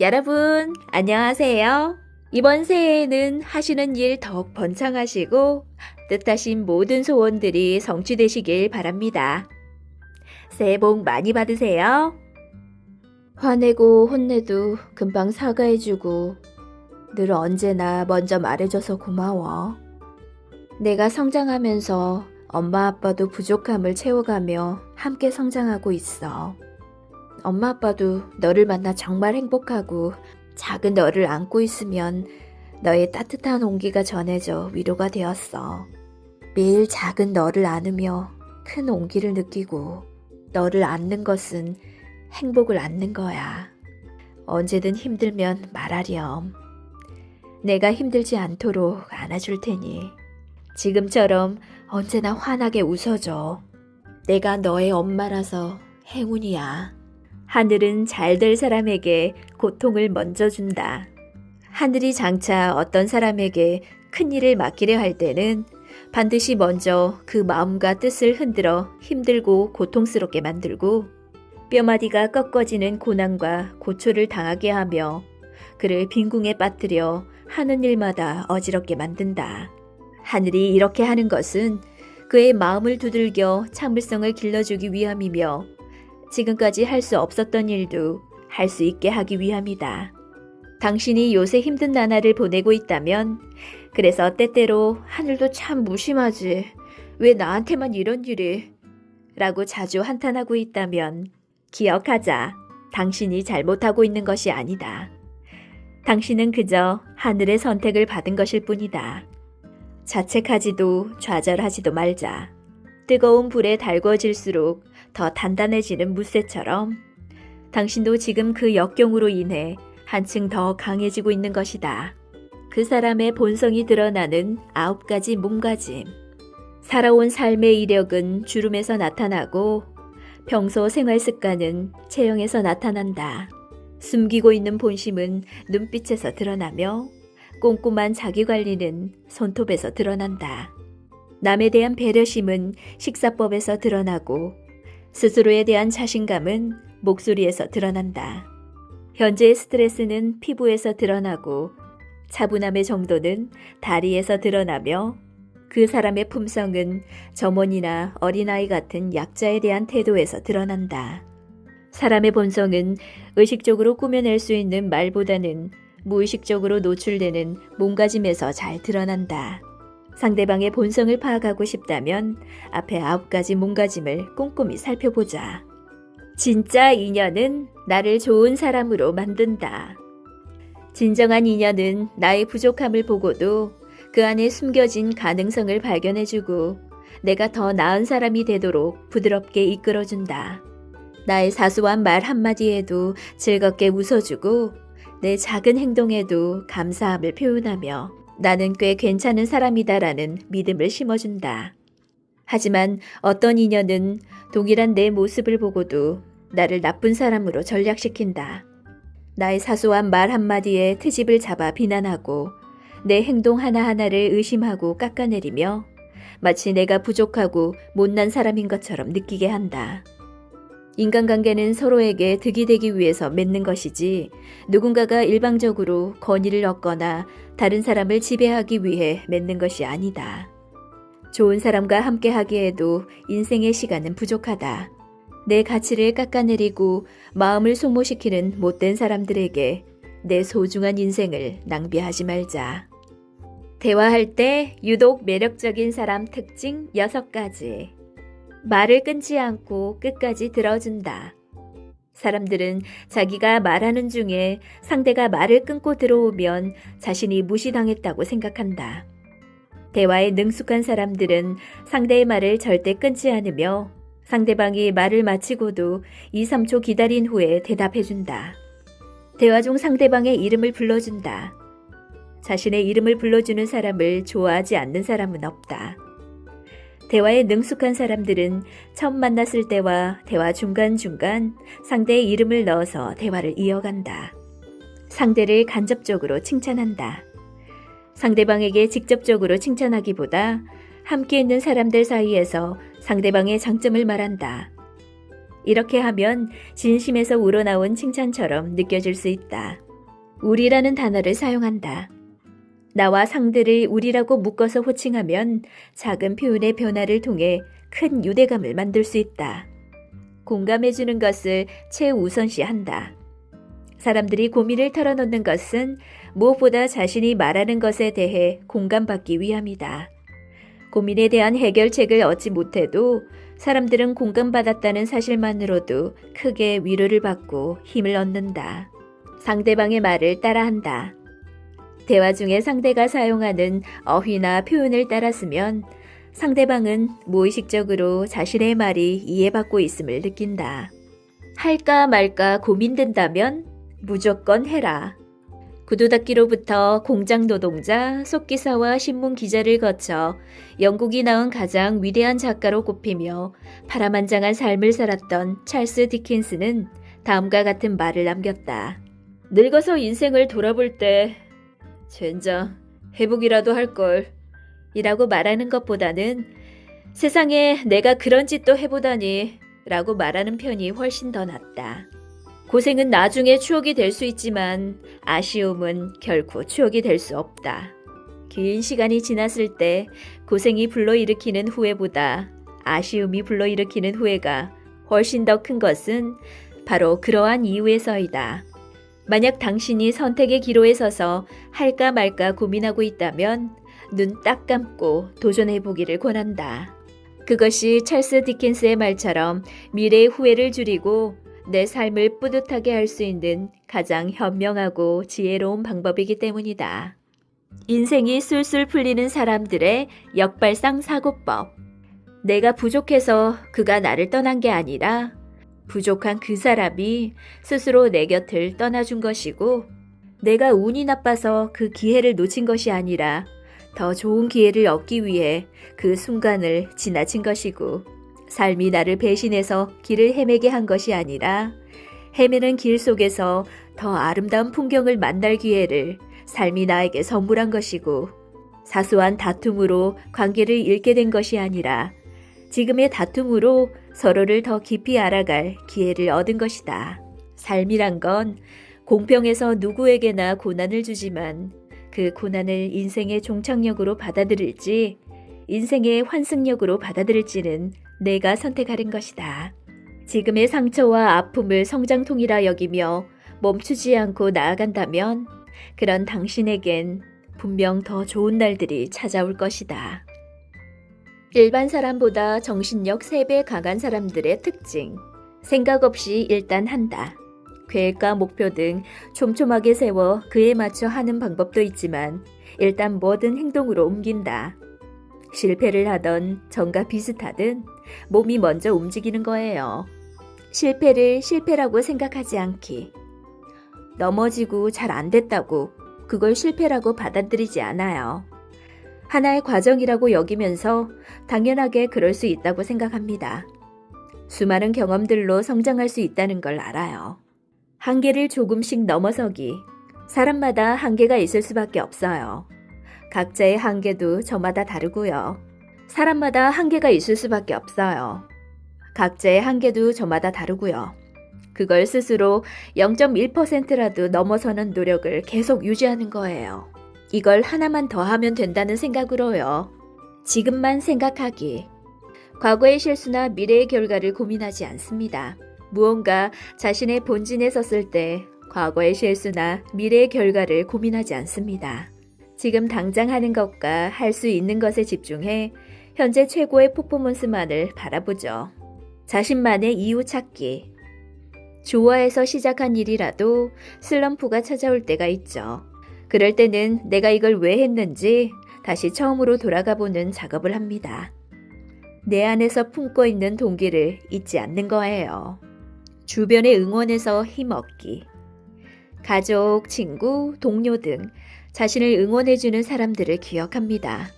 여러분, 안녕하세요. 이번 새해에는 하시는 일 더욱 번창하시고 뜻하신 모든 소원들이 성취되시길 바랍니다. 새해 복 많이 받으세요. 화내고 혼내도 금방 사과해주고 늘 언제나 먼저 말해줘서 고마워. 내가 성장하면서 엄마 아빠도 부족함을 채워가며 함께 성장하고 있어. 엄마 아빠도 너를 만나 정말 행복하고 작은 너를 안고 있으면 너의 따뜻한 온기가 전해져 위로가 되었어. 매일 작은 너를 안으며 큰 온기를 느끼고 너를 안는 것은 행복을 안는 거야. 언제든 힘들면 말하렴. 내가 힘들지 않도록 안아줄 테니 지금처럼 언제나 환하게 웃어줘. 내가 너의 엄마라서 행운이야. 하늘은 잘 될 사람에게 고통을 먼저 준다. 하늘이 장차 어떤 사람에게 큰 일을 맡기려 할 때는 반드시 먼저 그 마음과 뜻을 흔들어 힘들고 고통스럽게 만들고 뼈마디가 꺾어지는 고난과 고초를 당하게 하며 그를 빈궁에 빠뜨려 하는 일마다 어지럽게 만든다. 하늘이 이렇게 하는 것은 그의 마음을 두들겨 참을성을 길러주기 위함이며 지금까지 할 수 없었던 일도 할 수 있게 하기 위함이다. 당신이 요새 힘든 나날을 보내고 있다면 그래서 때때로 하늘도 참 무심하지. 왜 나한테만 이런 일이? 라고 자주 한탄하고 있다면 기억하자. 당신이 잘못하고 있는 것이 아니다. 당신은 그저 하늘의 선택을 받은 것일 뿐이다. 자책하지도 좌절하지도 말자. 뜨거운 불에 달궈질수록 더 단단해지는 무쇠처럼 당신도 지금 그 역경으로 인해 한층 더 강해지고 있는 것이다. 그 사람의 본성이 드러나는 아홉 가지 몸가짐. 살아온 삶의 이력은 주름에서 나타나고 평소 생활 습관은 체형에서 나타난다. 숨기고 있는 본심은 눈빛에서 드러나며 꼼꼼한 자기 관리는 손톱에서 드러난다. 남에 대한 배려심은 식사법에서 드러나고 스스로에 대한 자신감은 목소리에서 드러난다. 현재의 스트레스는 피부에서 드러나고 차분함의 정도는 다리에서 드러나며 그 사람의 품성은 점원이나 어린아이 같은 약자에 대한 태도에서 드러난다. 사람의 본성은 의식적으로 꾸며낼 수 있는 말보다는 무의식적으로 노출되는 몸가짐에서 잘 드러난다. 상대방의 본성을 파악하고 싶다면 앞에 아홉 가지 몸가짐을 꼼꼼히 살펴보자. 진짜 인연은 나를 좋은 사람으로 만든다. 진정한 인연은 나의 부족함을 보고도 그 안에 숨겨진 가능성을 발견해주고 내가 더 나은 사람이 되도록 부드럽게 이끌어준다. 나의 사소한 말 한마디에도 즐겁게 웃어주고 내 작은 행동에도 감사함을 표현하며 나는 꽤 괜찮은 사람이다라는 믿음을 심어준다. 하지만 어떤 인연은 동일한 내 모습을 보고도 나를 나쁜 사람으로 전략시킨다. 나의 사소한 말 한마디에 트집을 잡아 비난하고 내 행동 하나하나를 의심하고 깎아내리며 마치 내가 부족하고 못난 사람인 것처럼 느끼게 한다. 인간관계는 서로에게 득이 되기 위해서 맺는 것이지 누군가가 일방적으로 권위를 얻거나 다른 사람을 지배하기 위해 맺는 것이 아니다. 좋은 사람과 함께 하기에도 인생의 시간은 부족하다. 내 가치를 깎아내리고 마음을 소모시키는 못된 사람들에게 내 소중한 인생을 낭비하지 말자. 대화할 때 유독 매력적인 사람 특징 6가지. 말을 끊지 않고 끝까지 들어준다. 사람들은 자기가 말하는 중에 상대가 말을 끊고 들어오면 자신이 무시당했다고 생각한다. 대화에 능숙한 사람들은 상대의 말을 절대 끊지 않으며 상대방이 말을 마치고도 2, 3초 기다린 후에 대답해준다. 대화 중 상대방의 이름을 불러준다. 자신의 이름을 불러주는 사람을 좋아하지 않는 사람은 없다. 대화에 능숙한 사람들은 처음 만났을 때와 대화 중간중간 상대의 이름을 넣어서 대화를 이어간다. 상대를 간접적으로 칭찬한다. 상대방에게 직접적으로 칭찬하기보다 함께 있는 사람들 사이에서 상대방의 장점을 말한다. 이렇게 하면 진심에서 우러나온 칭찬처럼 느껴질 수 있다. 우리라는 단어를 사용한다. 나와 상대를 우리라고 묶어서 호칭하면 작은 표현의 변화를 통해 큰 유대감을 만들 수 있다. 공감해주는 것을 최우선시한다. 사람들이 고민을 털어놓는 것은 무엇보다 자신이 말하는 것에 대해 공감받기 위함이다. 고민에 대한 해결책을 얻지 못해도 사람들은 공감받았다는 사실만으로도 크게 위로를 받고 힘을 얻는다. 상대방의 말을 따라한다. 대화 중에 상대가 사용하는 어휘나 표현을 따랐으면 상대방은 무의식적으로 자신의 말이 이해받고 있음을 느낀다. 할까 말까 고민된다면 무조건 해라. 구두 닦기로부터 공장 노동자, 속기사와 신문 기자를 거쳐 영국이 낳은 가장 위대한 작가로 꼽히며 파란만장한 삶을 살았던 찰스 디킨스는 다음과 같은 말을 남겼다. 늙어서 인생을 돌아볼 때 젠장 회복이라도 할걸 이라고 말하는 것보다는 세상에 내가 그런 짓도 해보다니 라고 말하는 편이 훨씬 더 낫다. 고생은 나중에 추억이 될 수 있지만 아쉬움은 결코 추억이 될 수 없다. 긴 시간이 지났을 때 고생이 불러일으키는 후회보다 아쉬움이 불러일으키는 후회가 훨씬 더 큰 것은 바로 그러한 이유에서이다. 만약 당신이 선택의 기로에 서서 할까 말까 고민하고 있다면 눈 딱 감고 도전해 보기를 권한다. 그것이 찰스 디킨스의 말처럼 미래의 후회를 줄이고 내 삶을 뿌듯하게 할 수 있는 가장 현명하고 지혜로운 방법이기 때문이다. 인생이 술술 풀리는 사람들의 역발상 사고법. 내가 부족해서 그가 나를 떠난 게 아니라 부족한 그 사람이 스스로 내 곁을 떠나준 것이고 내가 운이 나빠서 그 기회를 놓친 것이 아니라 더 좋은 기회를 얻기 위해 그 순간을 지나친 것이고 삶이 나를 배신해서 길을 헤매게 한 것이 아니라 헤매는 길 속에서 더 아름다운 풍경을 만날 기회를 삶이 나에게 선물한 것이고 사소한 다툼으로 관계를 잃게 된 것이 아니라 지금의 다툼으로 서로를 더 깊이 알아갈 기회를 얻은 것이다. 삶이란 건 공평해서 누구에게나 고난을 주지만 그 고난을 인생의 종착역으로 받아들일지 인생의 환승역으로 받아들일지는 내가 선택하는 것이다. 지금의 상처와 아픔을 성장통이라 여기며 멈추지 않고 나아간다면 그런 당신에겐 분명 더 좋은 날들이 찾아올 것이다. 일반 사람보다 정신력 3배 강한 사람들의 특징. 생각 없이 일단 한다. 계획과 목표 등 촘촘하게 세워 그에 맞춰 하는 방법도 있지만 일단 뭐든 행동으로 옮긴다. 실패를 하던 전과 비슷하든 몸이 먼저 움직이는 거예요. 실패를 실패라고 생각하지 않기. 넘어지고 잘 안 됐다고 그걸 실패라고 받아들이지 않아요. 하나의 과정이라고 여기면서 당연하게 그럴 수 있다고 생각합니다. 수많은 경험들로 성장할 수 있다는 걸 알아요. 한계를 조금씩 넘어서기. 사람마다 한계가 있을 수밖에 없어요. 각자의 한계도 저마다 다르고요. 사람마다 한계가 있을 수밖에 없어요. 각자의 한계도 저마다 다르고요. 그걸 스스로 0.1%라도 넘어서는 노력을 계속 유지하는 거예요. 이걸 하나만 더 하면 된다는 생각으로요. 지금만 생각하기. 과거의 실수나 미래의 결과를 고민하지 않습니다. 무언가 자신의 본진에 섰을 때 과거의 실수나 미래의 결과를 고민하지 않습니다. 지금 당장 하는 것과 할 수 있는 것에 집중해 현재 최고의 퍼포먼스만을 바라보죠. 자신만의 이유 찾기. 좋아해서 시작한 일이라도 슬럼프가 찾아올 때가 있죠. 그럴 때는 내가 이걸 왜 했는지 다시 처음으로 돌아가 보는 작업을 합니다. 내 안에서 품고 있는 동기를 잊지 않는 거예요. 주변의 응원에서 힘 얻기. 가족, 친구, 동료 등 자신을 응원해주는 사람들을 기억합니다.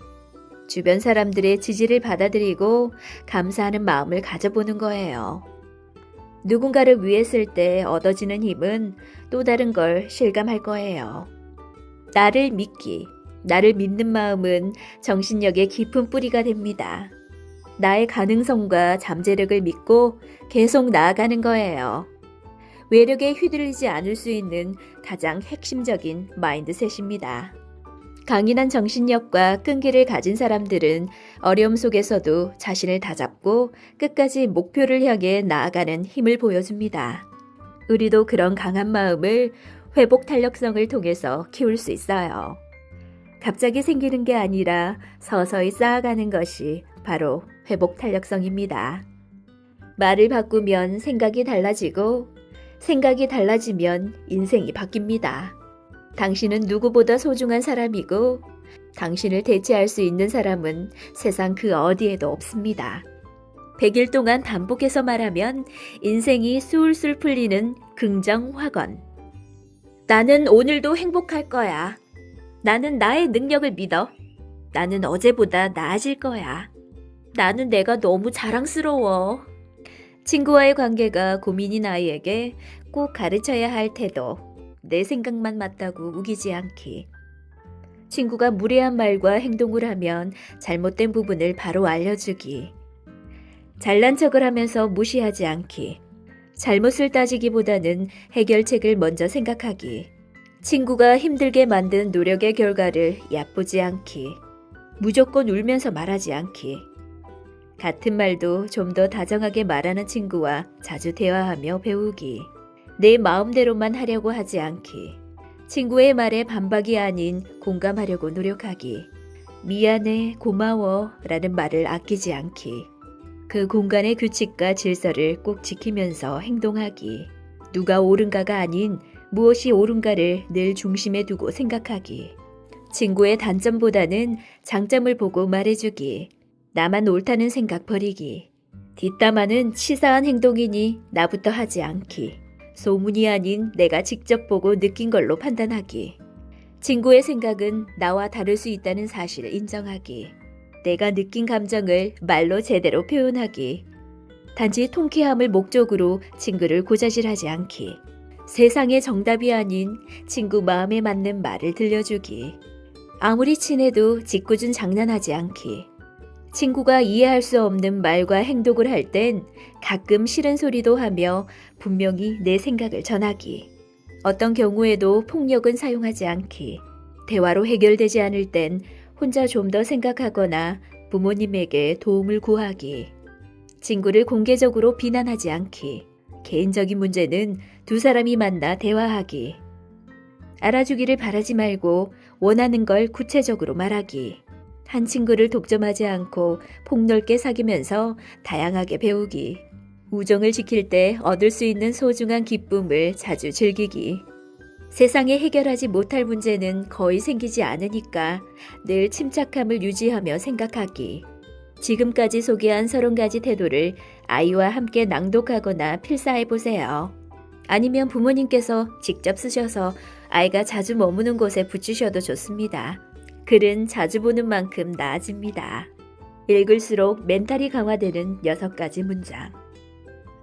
주변 사람들의 지지를 받아들이고 감사하는 마음을 가져보는 거예요. 누군가를 위해 쓸 때 얻어지는 힘은 또 다른 걸 실감할 거예요. 나를 믿기. 나를 믿는 마음은 정신력의 깊은 뿌리가 됩니다. 나의 가능성과 잠재력을 믿고 계속 나아가는 거예요. 외력에 휘둘리지 않을 수 있는 가장 핵심적인 마인드셋입니다. 강인한 정신력과 끈기를 가진 사람들은 어려움 속에서도 자신을 다잡고 끝까지 목표를 향해 나아가는 힘을 보여줍니다. 우리도 그런 강한 마음을 회복 탄력성을 통해서 키울 수 있어요. 갑자기 생기는 게 아니라 서서히 쌓아가는 것이 바로 회복 탄력성입니다. 말을 바꾸면 생각이 달라지고 생각이 달라지면 인생이 바뀝니다. 당신은 누구보다 소중한 사람이고 당신을 대체할 수 있는 사람은 세상 그 어디에도 없습니다. 100일 동안 반복해서 말하면 인생이 술술 풀리는 긍정 확언. 나는 오늘도 행복할 거야. 나는 나의 능력을 믿어. 나는 어제보다 나아질 거야. 나는 내가 너무 자랑스러워. 친구와의 관계가 고민인 아이에게 꼭 가르쳐야 할 태도. 내 생각만 맞다고 우기지 않기. 친구가 무례한 말과 행동을 하면 잘못된 부분을 바로 알려주기. 잘난 척을 하면서 무시하지 않기. 잘못을 따지기보다는 해결책을 먼저 생각하기. 친구가 힘들게 만든 노력의 결과를 얕보지 않기. 무조건 울면서 말하지 않기. 같은 말도 좀 더 다정하게 말하는 친구와 자주 대화하며 배우기. 내 마음대로만 하려고 하지 않기. 친구의 말에 반박이 아닌 공감하려고 노력하기. 미안해, 고마워 라는 말을 아끼지 않기. 그 공간의 규칙과 질서를 꼭 지키면서 행동하기. 누가 옳은가가 아닌 무엇이 옳은가를 늘 중심에 두고 생각하기. 친구의 단점보다는 장점을 보고 말해주기. 나만 옳다는 생각 버리기. 뒷담화는 치사한 행동이니 나부터 하지 않기. 소문이 아닌 내가 직접 보고 느낀 걸로 판단하기. 친구의 생각은 나와 다를 수 있다는 사실을 인정하기. 내가 느낀 감정을 말로 제대로 표현하기. 단지 통쾌함을 목적으로 친구를 고자질하지 않기. 세상의 정답이 아닌 친구 마음에 맞는 말을 들려주기. 아무리 친해도 짓궂은 장난하지 않기. 친구가 이해할 수 없는 말과 행동을 할 땐 가끔 싫은 소리도 하며 분명히 내 생각을 전하기. 어떤 경우에도 폭력은 사용하지 않기. 대화로 해결되지 않을 땐 혼자 좀 더 생각하거나 부모님에게 도움을 구하기. 친구를 공개적으로 비난하지 않기. 개인적인 문제는 두 사람이 만나 대화하기. 알아주기를 바라지 말고 원하는 걸 구체적으로 말하기. 한 친구를 독점하지 않고 폭넓게 사귀면서 다양하게 배우기. 우정을 지킬 때 얻을 수 있는 소중한 기쁨을 자주 즐기기. 세상에 해결하지 못할 문제는 거의 생기지 않으니까 늘 침착함을 유지하며 생각하기. 지금까지 소개한 30가지 태도를 아이와 함께 낭독하거나 필사해 보세요. 아니면 부모님께서 직접 쓰셔서 아이가 자주 머무는 곳에 붙이셔도 좋습니다. 글은 자주 보는 만큼 나아집니다. 읽을수록 멘탈이 강화되는 6가지 문장.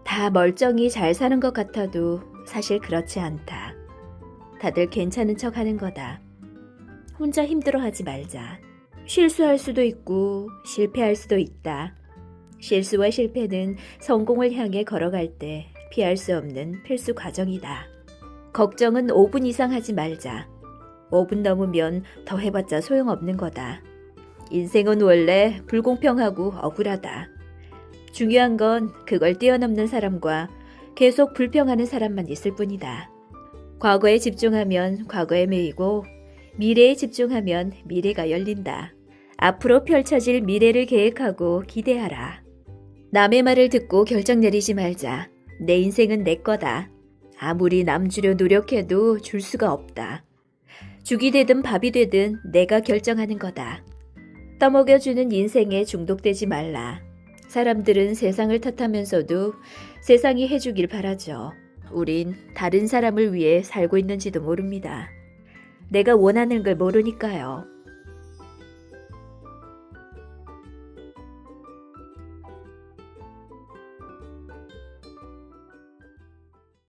다 멀쩡히 잘 사는 것 같아도 사실 그렇지 않다. 다들 괜찮은 척 하는 거다. 혼자 힘들어 하지 말자. 실수할 수도 있고 실패할 수도 있다. 실수와 실패는 성공을 향해 걸어갈 때 피할 수 없는 필수 과정이다. 걱정은 5분 이상 하지 말자. 5분 넘으면 더 해봤자 소용없는 거다. 인생은 원래 불공평하고 억울하다. 중요한 건 그걸 뛰어넘는 사람과 계속 불평하는 사람만 있을 뿐이다. 과거에 집중하면 과거에 매이고 미래에 집중하면 미래가 열린다. 앞으로 펼쳐질 미래를 계획하고 기대하라. 남의 말을 듣고 결정 내리지 말자. 내 인생은 내 거다. 아무리 남 주려 노력해도 줄 수가 없다. 죽이 되든 밥이 되든 내가 결정하는 거다. 떠먹여주는 인생에 중독되지 말라. 사람들은 세상을 탓하면서도 세상이 해주길 바라죠. 우린 다른 사람을 위해 살고 있는지도 모릅니다. 내가 원하는 걸 모르니까요.